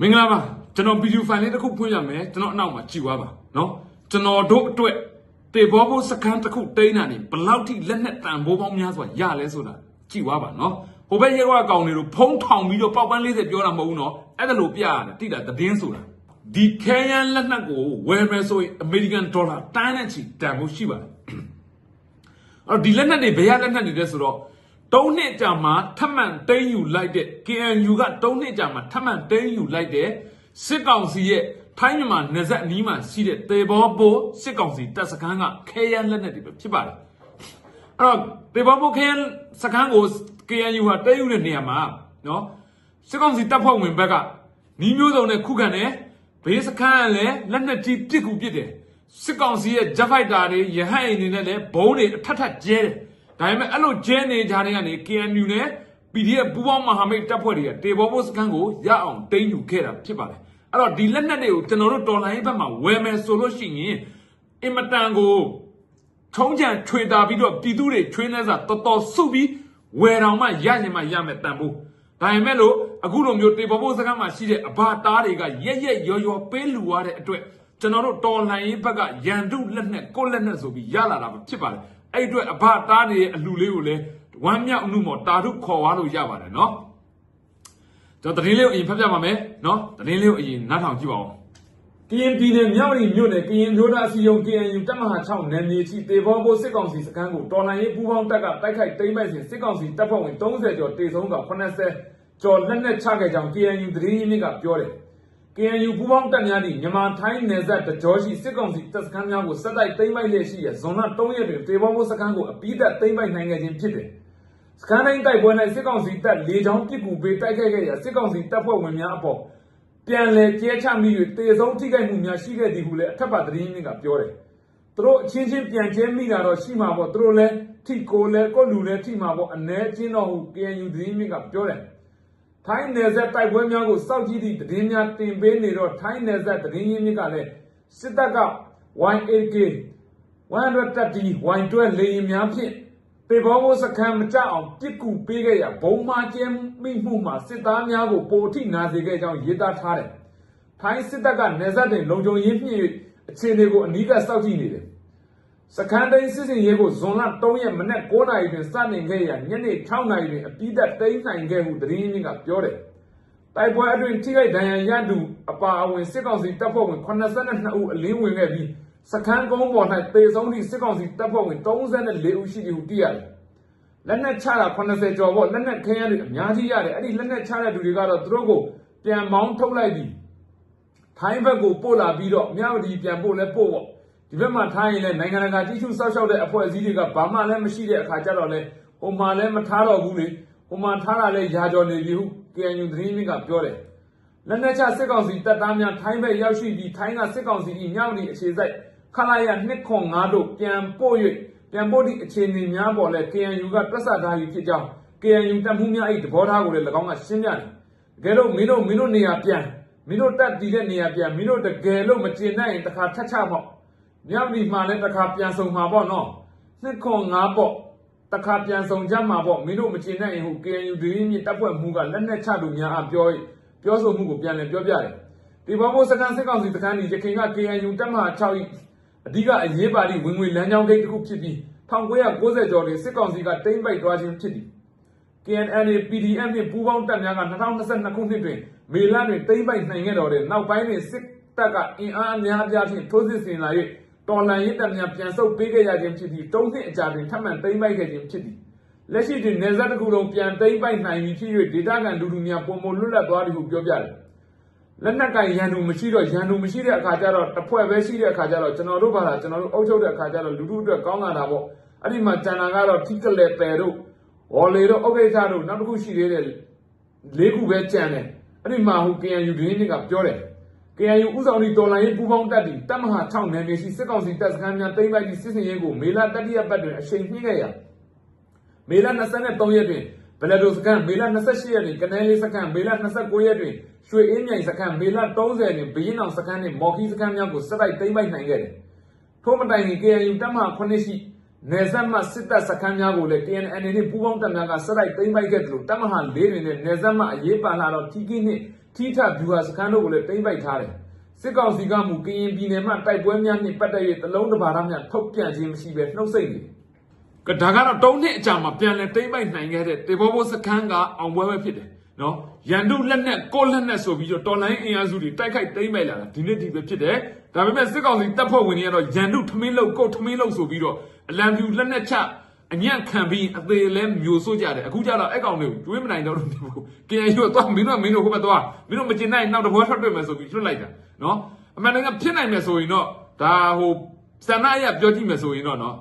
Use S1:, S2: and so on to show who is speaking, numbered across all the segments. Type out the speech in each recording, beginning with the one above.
S1: မင်္ဂလာပါကျွန်တော်ဗီဒီယိုဖိုင်လေးတစ်ခုဖွင့်ရမယ်ကျွန်တော်အနောက်မှာကြည်သွားပါနော်ကျွန်တော်တို့အတွက်တေဘောဘိုးစကန်တစ်ခုတိန်းတာနေဘလောက်ထိလက်နဲ့တန်ဖိုးပေါင်းများစွာရလဲဆိုတာကြည်သွားပါနော်ဟိုဘက်ရဲကွာကောင်တွေတို့ဖုံးထောင်ပြီးတော့ပေါက်ပန်း40ပြောတာမဟုတ်ဘူးနော်အဲ့ဒါလို့ပြရတယ်တိတာသတင်းဆိုတာဒီခဲယန်လက်နက်ကိုဝယ်မယ်ဆိုရင်အမေရိကန်ဒေါ်လာတန်းနဲ့ချီတန်ဖို့ရှိပါတယ်အဲ့တော့ဒီလက်နက်တွေဘယ်ရလက်နက်တွေလဲဆိုတော့ ၃နှစ်ကြာမှထပ်မံတိမ့်ယူလိုက်တဲ့ KNU က၃နှစ်ကြာမှထပ်မံတိမ့်ယူလိုက်တဲ့စစ်ကောင်စီရဲ့ထိုင်းမြန်မာနယ်စပ်အနီးမှာရှိတဲ့တေဘောဘိုးစစ်ကောင်စီတပ်စခန်းကခဲယမ်းလက်နက်တွေပဲဖြစ်ပါတယ်အဲ့တော့တေဘောဘိုးခဲယမ်းစခန်းကို KNU ကတိမ့်ယူတဲ့နေရာမှာနော်စစ်ကောင်စီတပ်ဖွဲ့ဝင်ဘက်ကနီးမျိုးစုံနဲ့ခုခံတယ်ဘေးစခန်းကလည်းလက်နက်ကြီးပစ်ကူပစ်တယ်စစ်ကောင်စီရဲ့ jet fighter တွေရဟတ်အိမ်တွေနဲ့လည်းဘုံတွေအထက်ထက်ကျဲတယ်။ ဒါပေမဲ့အဲ့လိုကျဲနေကြတဲ့ကနေ KNU နဲ့ PDF ပူးပေါင်းမဟာမိတ်တပ်ဖွဲ့တွေကတေဘောဘိုးစခန်းကိုရအောင်တိမ့်ယူခဲ့တာဖြစ်ပါတယ်။အဲ့တော့ဒီလက်နက်တွေကိုကျွန်တော်တို့တော်လိုင်းဘက်မှာဝယ်မယ်ဆိုလို့ရှိရင်အင်မတန်ကိုထုံးချံထွေတာပြီးတော့ပြည်သူတွေချွေးနှဲစာတော်တော်စုပြီးဝယ်တော်မှရရင်မှရမယ်တန်ဖို့ဒါပေမဲ့လို့အခုလိုမျိုးတေဘောဘိုးစခန်းမှာရှိတဲ့အဘာသားတွေကရက်ရက်ရော်ရော်ပေးလူရတဲ့အတွက်ကျွန်တော်တို့တော်လှန်ရေးဘက်ကရန်တုလက်နဲ့ကိုယ့်လက်နဲ့ဆိုပြီးရလာတာပဲဖြစ်ပါတယ် အဲ့အတွက်အဘတားနေရဲ့အလှလေးကိုလည်းဝမ်းမြောက်အမှုမော်တာထုခေါ်သွားလို့ရပါတယ်နော်ကျွန်တော်တရင်လေးကိုအရင်ဖတ်ပြပါမယ်နော်တရင်လေးကိုအရင်နားထောင်ကြည့်ပါဦးကရင်ပြည်နယ်မြောက်ရီမြို့နယ်ကရင်မျိုးသားအစည်းအရုံး KNU တပ်မဟာ6နယ်မြေရှိတေဘောဘိုးစစ်ကောင်စီစခန်းကိုတော်လှန်ရေးပူးပေါင်းတပ်ကတိုက်ခိုက်သိမ်းပိုက်စဉ်စစ်ကောင်စီတပ်ဖွဲ့ဝင်30ကျော်တေဆုံးက80ကျော်လက်နက်ချခဲ့ကြောင်း KNU သတင်းရင်းမြစ်ကပြောတယ် KNU ပူးပေါင်းတပ်များသည့်မြန်မာထိုင်းနယ်စပ်တကြောရှိစစ်ကောင်စီတပ်စခန်းများကိုဆက်တိုက်သိမ်းပိုက်လျက်ရှိရဇွန်လ3ရက်တွင်တေဘောဘိုးစခန်းကိုအပိသက်သိမ်းပိုက်နိုင်ခဲ့ခြင်းဖြစ်တယ်။စခန်းတိုင်းတိုက်ပွဲ၌စစ်ကောင်စီတပ်လေကြောင်းပစ်ကူပေးတိုက်ခိုက်ခဲ့ရာစစ်ကောင်စီတပ်ဖွဲ့ဝင်များအပေါ်ပြန်လည်ကျဲချမိ၍တေဆုံးထိခိုက်မှုများရှိခဲ့သည်ဟုလည်းအထက်ပါသတင်းရင်းကပြောတယ်။သူတို့အချင်းချင်းပြန်ကျဲမိတာတော့ရှိမှာပေါ့သူတို့လည်းထိကိုလည်းကိုလူလည်းထိမှာပေါ့အ ਨੇ ချင်းတော့ဟု KNU သတင်းရင်းကပြောတယ်။ ထိုင်းနယ်စပ်တိုက်ပွဲများကိုစောင့်ကြည့်သည့်သတင်းများတင်ပေးနေတော့ထိုင်းနယ်စပ်သတင်းရင်းမြစ်ကလည်းစစ်တပ်က YAK 130 Y12 လေယာဉ်များဖြင့်ပေဘောဘိုးစခန်းမကြအောင်ပစ်ကူပေးခဲ့ရဘုံမာကျဲမိမှုမှာစစ်သားများကိုပိုထိနာစေခဲ့ကြောင်းရေးသားထားတယ်။ထိုင်းစစ်တပ်ကနယ်စပ်တွင်လုံခြုံရေးမြင့်၍အခြေအနေကိုအနီးကပ်စောင့်ကြည့်နေတယ်။ စခန်းတိုင်းစစ်စင်ရေးကိုဇွန်လ3ရက်မနက်9:00နာရီတွင်စတင်ခဲ့ရာညနေ6:00နာရီတွင်အပိသက်တိမ်းနိုင်ခဲ့ဟုသတင်းရင်းမြစ်ကပြောတယ်။တိုက်ပွဲအတွင်းထိခိုက်ဒဏ်ရာရသူအပါအဝင်စစ်ကောင်စီတပ်ဖွဲ့ဝင်82ဦးအလင်းဝင်ခဲ့ပြီးစခန်းကုန်းပေါ်၌တေဆုံးသည့်စစ်ကောင်စီတပ်ဖွဲ့ဝင်34ဦးရှိသည်ဟုသိရတယ်။လက်နက်ချတာ80ကျော်ပေါ့လက်နက်ခဲယမ်းတွေအများကြီးရတယ်။အဲ့ဒီလက်နက်ချတဲ့သူတွေကတော့သူတို့ကိုပြန်မောင်းထုတ်လိုက်ပြီးထိုင်းဘက်ကိုပို့လာပြီးတော့မြောက်ဒီပြန်ပို့လဲပို့ပေါ့ ဒီဘက်မှာထားရင်လည်းနိုင်ငံတကာကြီးစုစောက်ရှောက်တဲ့အဖွဲ့အစည်းတွေကဘာမှလည်းမရှိတဲ့အခါကျတော့လဲဟိုမှာလည်းမထားတော့ဘူးလေဟိုမှာထားတာလည်းယာကြော်နေပြီဟု KNU သတင်းမြစ်ကပြောတယ်လက်နက်ချစစ်ကောင်စီတပ်သားများထိုင်းဘက်ရောက်ရှိပြီးထိုင်းကစစ်ကောင်စီ၏မြောက်ဒီအခြေစိုက်ခလာရ205တို့ပြန်ပို့၍ပြန်ပို့သည့်အခြေအနေများပေါ်လဲ KNU ကတွက်ဆထားပြီးဖြစ်ကြောင်း KNU တပ်မှုများ၏သဘောထားကိုလည်း၎င်းကရှင်းပြတယ်တကယ်လို့မင်းတို့မင်းတို့နေရာပြန်မင်းတို့တက်တည်တဲ့နေရာပြန်မင်းတို့တကယ်လို့မကျင်နိုင်ရင်တစ်ခါထက်ချပေါ့ မြောက်ဒီမှာလည်းတစ်ခါပြန်ဆုံမှာပေါ့နော်205ပေါ့တစ်ခါပြန်ဆုံကြမှာပေါ့မင်းတို့မကျင်နိုင်ရင်ဟို KNU ဒင်းမြင့်တပ်ဖွဲ့မှုကလက်နက်ချသူများအပြောပြောဆိုမှုကိုပြန်လည်ပြောပြတယ်ဒီဘောဘိုစကန်စစ်ကောင်စီစကန်ဒီရခိုင်က KNU တပ်မဟာ6၏အဓိကအရေးပါသည့်ဝင်ငွေလမ်းကြောင်းဂိတ်တစ်ခုဖြစ်ပြီး1990ကျော်တွင်စစ်ကောင်စီကတိမ့်ပိုက်သွားခြင်းဖြစ်သည် KNLA PDF နှင့်ပူးပေါင်းတပ်များက2022ခုနှစ်တွင်မေလတွင်တိမ့်ပိုက်နိုင်ခဲ့တော်တဲ့နောက်ပိုင်းတွင်စစ်တပ်ကအင်အားအများအပြားဖြင့်ထိုးစစ်ဆင်လာ၍ တော်လှန်ရေးတပ်များပြန်ဆုတ်ပေးခဲ့ရခြင်းဖြစ်ပြီးတုံးနှစ်အကြာတွင်ထပ်မံတိမ့်ပိုက်ခဲ့ခြင်းဖြစ်သည်လက်ရှိတွင်နေဆက်တစ်ခုလုံးပြန်တိမ့်ပိုက်နိုင်ပြီဖြစ်၍ဒေသခံလူထုများပုံမလွတ်လပ်သွားသည်ဟုပြောပြတယ်လက်နက်ကင်ရန်သူမရှိတော့ရန်သူမရှိတဲ့အခါကျတော့တစ်ဖွဲ့ပဲရှိတဲ့အခါကျတော့ကျွန်တော်တို့ဘာသာကျွန်တော်တို့အုပ်ချုပ်တဲ့အခါကျတော့လူထုအတွက်ကောင်းလာတာပေါ့အဲ့ဒီမှာကျန်တာကတော့ထိကလက်ပယ်တို့ဝေါ်လေတို့ဥက္ကိစ္စတို့နောက်တစ်ခုရှိသေးတယ်လေးခုပဲကြံတယ်အဲ့ဒီမှာဟို KNU ဒင်းကပြောတယ် KNU ဥဆောင်ဒီတော်လိုင်းရေးပူးပေါင်းတပ်ဒီတပ်မဟာ6နယ်မြေရှိစစ်ကောင်စီတပ်စခန်းများတိမ့်ပိုက်ပြီးစစ်စင်ရေးကိုမေလတတိယပတ်တွင်အချိန်ပြည့်ခဲ့ရာမေလ23ရက်တွင်ဘလက်ဒိုစခန်းမေလ28ရက်တွင်ကနဲလေးစခန်းမေလ29ရက်တွင်ရွှေအင်းမြိုင်စခန်းမေလ30တွင်ဘရင်အောင်စခန်းနှင့်မော်ခီစခန်းများကိုစက်တိုက်တိမ့်ပိုက်နိုင်ခဲ့တယ်ထို့မတိုင်ခင် KNU တပ်မဟာ9ရှိ နယ်စပ်မှစစ်တပ်စခန်းများကိုလည်း TNN နှင့်ပူးပေါင်းတပ်များကစက်တိုက်သိမ်းပိုက်ခဲ့သလို တပ်မဟာ ၄ တွင်လည်းနယ်စပ်မှအရေးပါလာတော့ TK နှင့်ထိထဗျူဟာစခန်းတို့ကိုလည်းတိမ့်ပိုက်ထားတယ် စစ်ကောင်စီကမူ ကရင်ပြည်နယ်မှာတိုက်ပွဲများနှင့် ပတ်သက်၍တလုံးတစ်ပါးသားများထုတ်ပြန်ခြင်းမရှိဘဲ နှုတ်ဆက်နေတယ်ကဒါကတော့တုံးနှစ်အကြာမှာ ပြန်လဲတိမ့်ပိုက်နိုင်ခဲ့တဲ့တေဘောဘောစခန်းက အောင်ပွဲပဲဖြစ်တယ် နော်ရန်တုလက်နဲ့ကိုလက်နဲ့ဆိုပြီးတော့တော်လိုင်းအင်အားစုတွေတိုက်ခိုက်တိမ့်ပိုက်လာတာဒီနေ့ဒီပဲဖြစ်တယ်ဒါပေမဲ့စစ်ကောင်စီတပ်ဖွဲ့ဝင်တွေကတော့ရန်တုထမင်းလုတ်ကိုထမင်းလုတ်ဆိုပြီးတော့အလံပြူလက်နဲ့ချအညံ့ခံပြီးအသေးလဲမျိုးဆိုးကြတယ်အခုကျတော့အဲ့ကောင်တွေကိုတွေးမနိုင်တော့လို့ဒီဘူး KNU ကတော့မင်းတို့ကမင်းတို့ဟိုဘက်သွားမင်းတို့မကျင်နိုင်နောက်တစ်ပွဲထွက်တွေ့မယ်ဆိုပြီးလွတ်လိုက်တာနော်အမှန်တကယ်ဖြစ်နိုင်မယ်ဆိုရင်တော့ဒါဟိုစန္ဒအရပြောကြည့်မယ်ဆိုရင်တော့နော်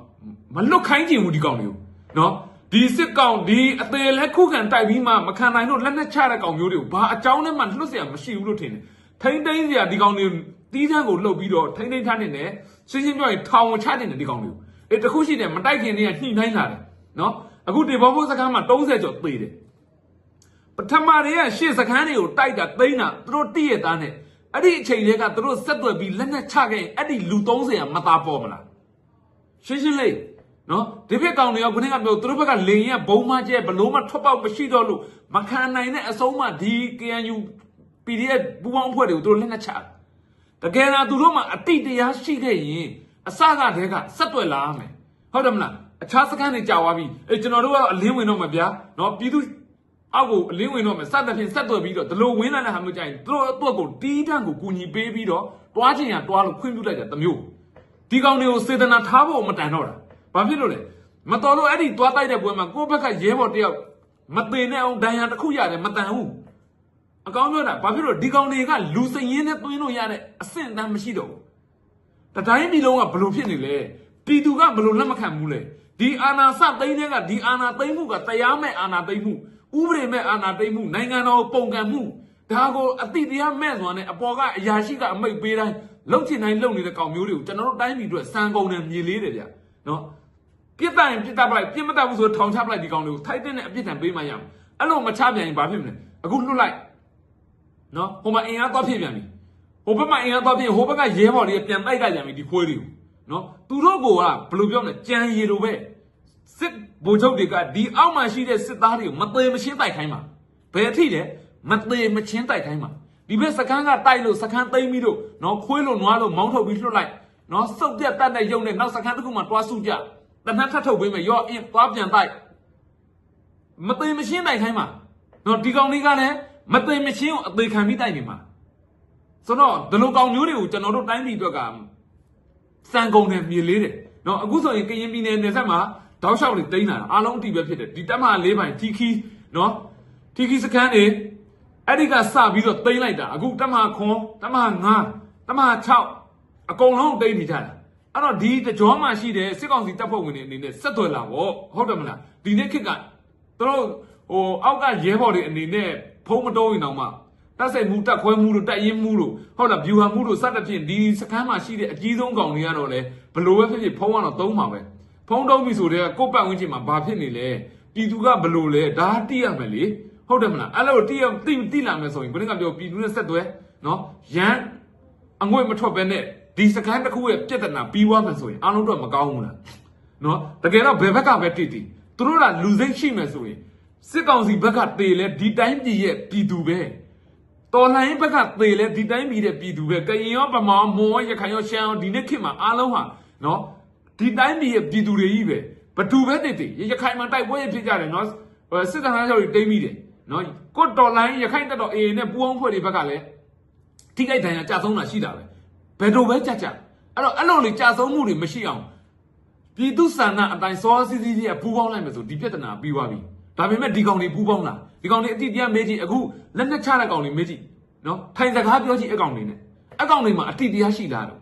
S1: မလွတ်ခိုင်းချင်ဘူးဒီကောင်တွေကိုနော် ဒီစစ်ကောင်ဒီအသေးလဲခုခံတိုက်ပြီးမှမခံနိုင်တော့လက်နဲ့ချတဲ့ကောင်မျိုးတွေကိုဘာအကြောင်းနဲ့မှလွတ်เสียမရှိဘူးလို့ထင်တယ်ထိမ့်သိမ်းเสียဒီကောင်တွေတီးတန်းကိုလှုပ်ပြီးတော့ထိမ့်သိမ်းထားနေတယ်ရှင်းရှင်းပြောရင်ထောင်ဝင်ချနေတယ်ဒီကောင်တွေကိုအဲတခုရှိတယ်မတိုက်ခင်တည်းကညှိနှိုင်းလာတယ်နော်အခုဒီဘောဘောစကားမှာ30ကျော်သေးတယ် ပထမတည်းကရှေ့စခန်းတွေကိုတိုက်တာသိမ်းတာသူတို့တိရသားနဲ့အဲ့ဒီအချိန်တွေကသူတို့ဆက်သွယ်ပြီးလက်နက်ချခဲ့ရင်အဲ့ဒီလူ30ကမသားပေါ်မလားရှင်းရှင်းလေး နော်ဒီဘက်ကောင်တွေကခုနကပြောသူတို့ဘက်ကလေရင်ကဘုံမကျဲဘလို့မထွက်ပေါက်မရှိတော့လို့မခံနိုင်တဲ့အဆုံးမှဒီ KNU PDF ပူပေါင်းအဖွဲ့တွေကိုသူတို့လက်နက်ချတယ်တကယ်လားသူတို့မှအတိတရားရှိခဲ့ရင်အစကတည်းကဆက်သွယ်လာရမယ်ဟုတ်တယ်မလားအခြားစခန်းတွေကြာသွားပြီအေးကျွန်တော်တို့ကအလင်းဝင်တော့မှာဗျာနော်ပြည်သူအောက်ကိုအလင်းဝင်တော့မယ်စသဖြင့်ဆက်သွယ်ပြီးတော့ဒီလိုဝင်းလာတဲ့ဟာမျိုးကြရင်သူတို့အတွက်ကိုတီးတန့်ကိုကူညီပေးပြီးတော့တွားချင်ရတွားလို့ခွင့်ပြုလိုက်တာတစ်မျိုးဒီကောင်တွေကိုစေတနာထားဖို့မတန်တော့တာ ဘာဖြစ်လို့လဲမတော်လို့အဲ့ဒီတွားတိုက်တဲ့ပွဲမှာကိုယ့်ဘက်ကရဲဘော်တယောက်မတင်တဲ့အောင်ဒဏ်ရာတစ်ခုရတယ်မတန်ဘူးအကောင်းပြောတာဘာဖြစ်လို့ဒီကောင်တွေကလူစရင်နဲ့တွင်းလို့ရတဲ့အဆင့်အတန်းမရှိတော့ဘူးတတိုင်းပြည်လုံးကဘလို့ဖြစ်နေလဲပြည်သူကဘလို့လက်မခံဘူးလဲဒီအာနာစသိန်းတွေကဒီအာနာသိန်းမှုကတရားမဲ့အာနာသိန်းမှုဥပဒေမဲ့အာဏာသိမ်းမှုနိုင်ငံတော်ပုံကံမှုဒါကိုအတိတရားမဲ့စွာနဲ့အပေါ်ကအရာရှိကအမိတ်ပေးတိုင်းလှုပ်ချင်တိုင်းလှုပ်နေတဲ့ကောင်မျိုးတွေကိုကျွန်တော်တို့တိုင်းပြည်အတွက်စံကုန်တယ်မြေလေးတယ်ဗျနော် ပြစ်တိုင်ပြစ်တတ်ပလိုက်ပြစ်မတတ်ဘူးဆိုထောင်ချပလိုက်ဒီကောင်တွေကိုထိုက်တဲ့အပြစ်ဒဏ်ပေးမှရမယ်အဲ့လိုမချပြန်ရင်ဘာဖြစ်မလဲအခုလွတ်လိုက်နော်ဟိုမှာအင်အားသွားဖြစ်ပြန်ပြီဟိုဘက်မှာအင်အားသွားဖြစ်ဟိုဘက်ကရဲဘော်တွေကပြန်တိုက်ကြပြန်ပြီဒီခွေးတွေကိုနော်သူတို့ကဘယ်လိုပြောမလဲကြံရည်လိုပဲစစ်ဗိုလ်ချုပ်တွေကဒီအောက်မှာရှိတဲ့စစ်သားတွေကိုမသေးမချင်းတိုက်ခိုင်းမှာဘယ်အထိလဲမသေးမချင်းတိုက်ခိုင်းမှာဒီဘက်စကန်းကတိုက်လို့စကန်းသိမ်းပြီးတော့နော်ခွေးလို့နွားလို့မောင်းထုတ်ပြီးလွှတ်လိုက်နော်စုပ်ပြတ်တတ်တဲ့ရုံနဲ့နောက်စကန်းတစ်ခုမှတွားစုကြ တနတ်ထပ်ထုတ်ပေးမယ်ရော့အင်းတွားပြန်တိုက်မသေးမချင်းတိုက်ခိုင်းမှာနော်ဒီကောင်လေးကလည်းမသေးမချင်းကိုအသေးခံပြီးတိုက်နေမှာဆိုတော့ဒီလိုကောင်မျိုးတွေကိုကျွန်တော်တို့တိုင်းပြည်အတွက်ကစံကုန်တယ်မြေလေးတယ်နော်အခုဆိုရင်ကရင်ပြည်နယ်နယ်စပ်မှာတောက်လျှောက်တွေတိန်းလာတာအားလုံးအတီးပဲဖြစ်တယ်ဒီတက်မ၄ပိုင်ထီခီနော်ထီခီစကန်တွေအဲ့ဒီကစပြီးတော့တိန်းလိုက်တာအခုတက်မခွန်တက်မ9တက်မ6အကုန်လုံးတိန်းနေကြတာ အဲ့တော့ဒီတကြောမှရှိတဲ့စစ်ကောင်စီတပ်ဖွဲ့ဝင်တွေအနေနဲ့ဆက်သွယ်လာပေါ့ဟုတ်တယ်မလားဒီနေ့ခေတ်ကသူတို့ဟိုအောက်ကရဲဘော်တွေအနေနဲ့ဖုံးမတုံးရင်တော့မှတက်ဆိုင်မှုတက်ခွဲမှုတို့တက်ရင်မှုတို့ဟုတ်လားဗျူဟာမှုတို့စသဖြင့်ဒီစကမ်းမှာရှိတဲ့အကြီးဆုံးကောင်တွေကတော့လေဘလို့ပဲဖြစ်ဖြစ်ဖုံးကတော့သုံးပါပဲဖုံးတုံးပြီဆိုတော့ကိုယ့်ပတ်ဝန်းကျင်မှာဘာဖြစ်နေလဲပြည်သူကဘလို့လဲဒါတိရမယ်လေဟုတ်တယ်မလားအဲ့လိုတိရတိတိလာမယ်ဆိုရင်ဘယ်နဲ့ကပြောပြည်သူနဲ့ဆက်သွဲနော်ရန်အငွေ့မထွက်ပဲနဲ့ ဒီစကန်းတစ်ခုရဲ့ပြဿနာပြီးသွားမယ်ဆိုရင်အားလုံးတော့မကောင်းဘူးလားနော်တကယ်တော့ဘယ်ဘက်ကပဲတိတိသူတို့ကလူစိတ်ရှိမယ်ဆိုရင်စစ်ကောင်စီဘက်ကတေလဲဒီတိုင်းပြည်ရဲ့ပြည်သူပဲတော်လှန်ရေးဘက်ကသေလဲဒီတိုင်းပြည်တဲ့ပြည်သူပဲကရင်ရောဗမာမွန်ရောရခိုင်ရောရှမ်းရောဒီနေ့ခေတ်မှာအားလုံးဟာနော်ဒီတိုင်းပြည်ရဲ့ပြည်သူတွေကြီးပဲဘသူပဲတည်တည်ရခိုင်မှာတိုက်ပွဲရဖြစ်ကြတယ်နော်ဟိုစစ်တပ်သားချုပ်တွေတိမ့်မိတယ်နော်ကိုတော်လိုင်းရခိုင်တပ်တော်အေနဲ့ပူအောင်ဖွဲ့တွေဘက်ကလည်းထိခိုက်ဒဏ်ရာကြာဆုံးတာရှိတာပဲ ဘယ်တော့ပဲကြာကြာအဲ့တော့အဲ့လိုလေကြာဆုံးမှုတွေမရှိအောင်ပြည်သူဆန္ဒအတိုင်းစောစီးစီးကြီးကပူပေါင်းလိုက်မယ်ဆိုဒီပြဿနာပြီးသွားပြီဒါပေမဲ့ဒီကောင်တွေပူပေါင်းလာဒီကောင်တွေအတိအကျမေးကြည့်အခုလက်နဲ့ချတဲ့ကောင်တွေမေးကြည့်နော်ထိုင်စကားပြောကြည့်အကောင်တွေနဲ့အကောင်တွေမှာအတိတရားရှိလားတော့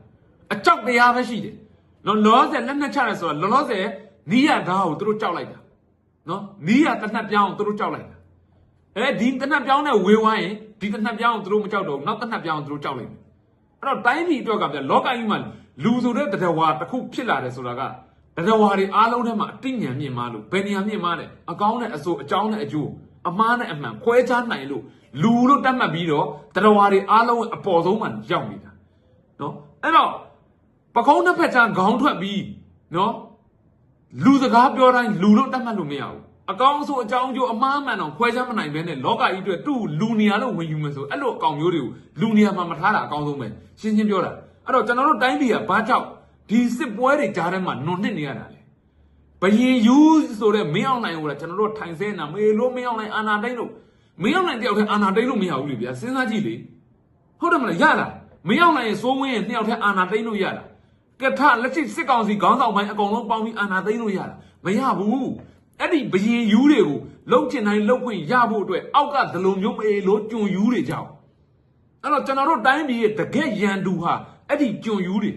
S1: အကြောက်တရားပဲရှိတယ်နော်လောလောဆယ်လက်နဲ့ချရဲဆိုတော့လောလောဆယ်နီးရဓာတ်ကိုသူတို့ကြောက်လိုက်တာနော်နီးရတနတ်ပြောင်းကိုသူတို့ကြောက်လိုက်တာအဲဒီတနတ်ပြောင်းနဲ့ဝေဝိုင်းရင်ဒီတနတ်ပြောင်းကိုသူတို့မကြောက်တော့ဘူးနောက်တနတ်ပြောင်းကိုသူတို့ကြောက်လိုက်တယ် အဲ့တော့တိုင်းပြည်အတွက်ကဗျလောကကြီးမှာလူဆိုတဲ့တရဝါတစ်ခုဖြစ်လာတယ်ဆိုတာကတရဝါတွေအားလုံးထဲမှာအတိညာမြင့်မားလို့ဘယ်နေရာမြင့်မားလဲအကောင်းနဲ့အဆိုးအကြောင်းနဲ့အကျိုးအမားနဲ့အမှန်ခွဲခြားနိုင်လို့လူလို့တတ်မှတ်ပြီးတော့တရဝါတွေအားလုံးအပေါ်ဆုံးမှာရောက်နေတာနော်အဲ့တော့ပကုံးတစ်ဖက်ချမ်းခေါင်းထွက်ပြီးနော်လူစကားပြောတိုင်းလူလို့တတ်မှတ်လို့မရဘူး အကောင်းဆုံးအကြောင်းကျိုးအမှားမှန်တော့ခွဲခြားမနိုင်ဘဲနဲ့လောကကြီးအတွက်သူ့ကိုလူနေရာလို့ဝင်ယူမယ်ဆိုအဲ့လိုအကောင်မျိုးတွေကိုလူနေရာမှာမထားတာအကောင်းဆုံးပဲရှင်းရှင်းပြောတာအဲ့တော့ကျွန်တော်တို့တိုင်းပြည်ကဘာကြောင့်ဒီစစ်ပွဲတွေကြားထဲမှာနွန်နစ်နေရတာလဲဘယင်ယူဆိုတဲ့မင်းအောင်နိုင်ကိုလည်းကျွန်တော်တို့ထိုင်ဆဲနေတာမေလို့မင်းအောင်နိုင်အာနာတိုင်းလို့မင်းအောင်နိုင်တယောက်တည်းအာနာတိုင်းလို့မရဘူးလေဗျာစဉ်းစားကြည့်လေဟုတ်တယ်မလားရလားမင်းအောင်နိုင်ရဲ့စိုးဝင်းရဲ့နှစ်ယောက်တည်းအာနာတိုင်းလို့ရတာကထလက်ရှိစစ်ကောင်စီခေါင်းဆောင်ပိုင်းအကုန်လုံးပေါင်းပြီးအာနာသိမ်းလို့ရတာမရဘူး အဲ့ဒီဘယင်ယူတွေကိုလှုပ်ချင်တိုင်းလှုပ်ခွင့်ရဖို့အတွက်အောက်ကဒလုံမျိုးမေလို့ကြုံယူတွေကြောက်အဲ့တော့ကျွန်တော်တို့တိုင်းပြည်ရဲ့တကက်ရန်သူဟာအဲ့ဒီကြုံယူတွေ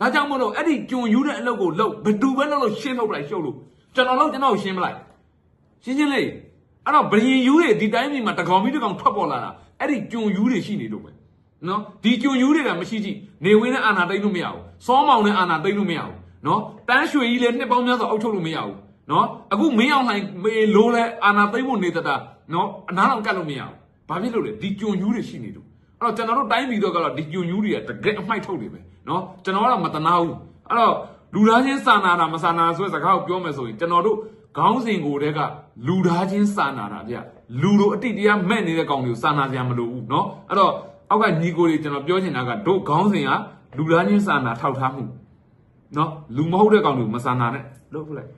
S1: ဒါကြောင့်မလို့အဲ့ဒီကြုံယူတဲ့အလုပ်ကိုလုပ်ဘယ်သူပဲလုပ်လို့ရှင်းထုတ်လိုက်ရှုပ်လို့ကျွန်တော်လုံးကျွန်တော်ကိုရှင်းမလိုက်ရှင်းရှင်းလေးအဲ့တော့ဘယင်ယူတွေဒီတိုင်းပြည်မှာတကောင်ပြီးတကောင်ထွက်ပေါ်လာတာအဲ့ဒီကြုံယူတွေရှိနေလို့ပဲနော်ဒီကြုံယူတွေကမရှိကြည့်နေဝင်းနဲ့အာနာသိမ့်လို့မရဘူးစောမောင်နဲ့အာနာသိမ့်လို့မရဘူးနော်တန်းရွှေကြီးလည်းနှစ်ပေါင်းများစွာအုပ်ချုပ်လို့မရဘူး နော်အခုမင်းအောင်လှိုင်မေလိုလဲအာနာသိမ့်ဖို့နေတတာနော်အနားတော့ကတ်လို့မရဘူးဘာဖြစ်လို့လဲဒီကြုံယူတွေရှိနေလို့အဲ့တော့ကျွန်တော်တို့တိုင်းပြည်တော့ကတော့ဒီကြုံယူတွေကတကယ်အမိုက်ထုတ်တွေပဲနော်ကျွန်တော်ကတော့မတနာဘူးအဲ့တော့လူသားချင်းစာနာတာမစာနာဆိုတဲ့စကားကိုပြောမယ်ဆိုရင်ကျွန်တော်တို့ခေါင်းစဉ်ကိုတည်းကလူသားချင်းစာနာတာဗျလူတို့အတိတ်တရားမဲ့နေတဲ့ကောင်တွေကိုစာနာကြမလို့ဘူးเนาะအဲ့တော့အောက်ကညီကိုတွေကျွန်တော်ပြောချင်တာကတို့ခေါင်းစဉ်ကလူသားချင်းစာနာထောက်ထားမှုเนาะလူမဟုတ်တဲ့ကောင်တွေကိုမစာနာနဲ့လို့ဟုတ်လိုက်